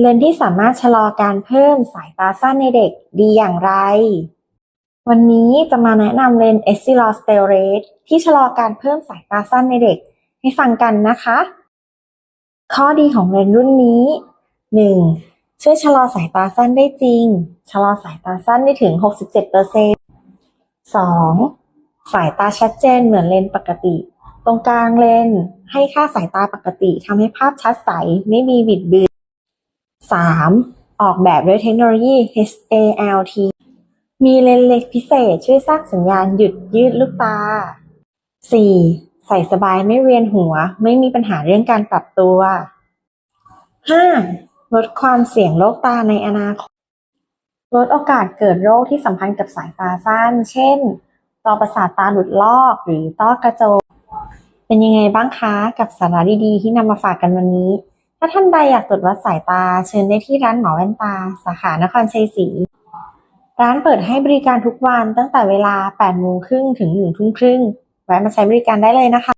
เลนที่สามารถชะลอการเพิ่มสายตาสั้นในเด็กดีอย่างไร วันนี้จะมาแนะนำเลนส์ e s s i l o s t e r a t e ที่ชะลอการเพิ่มสายตาสั้นในเด็กให้ฟังกันนะคะ ข้อดีของเลนรุ่นนี้ 1. ช่วยชะลอสายตาสั้นได้จริง ชะลอสายตาสั้นได้ถึง 67% 2. สายตาชัดเจนเหมือนเลนปกติ ตรงกลางเลนให้ค่าสายตาปกติทำให้ภาพชัดใสไม่มีบิดเบือน 3. ออกแบบด้วยเทคโนโลยี HALT มีเลนส์เล็กพิเศษช่วยสร้างสัญญาณหยุดยืดลูกตา 4. ใส่สบายไม่เวียนหัว ไม่มีปัญหาเรื่องการปรับตัว 5. ลดความเสี่ยงโรคตาในอนาคต ลดโอกาสเกิดโรคที่สัมพันธ์กับสายตาสั้น เช่น ต่อประสาทตาหลุดลอกหรือต้อกระจก เป็นยังไงบ้างคะ กับสาระดีๆ ที่นำมาฝากกันวันนี้ ถ้าท่านใดอยากตรวจวัดสายตา เชิญได้ที่ร้านหมอแว่นตา สาขานครชัยศรี ร้านเปิดให้บริการทุกวันตั้งแต่เวลา8โมงครึ่งถึง1ทุ่มครึ่งแวะมาใช้บริการได้เลยนะคะ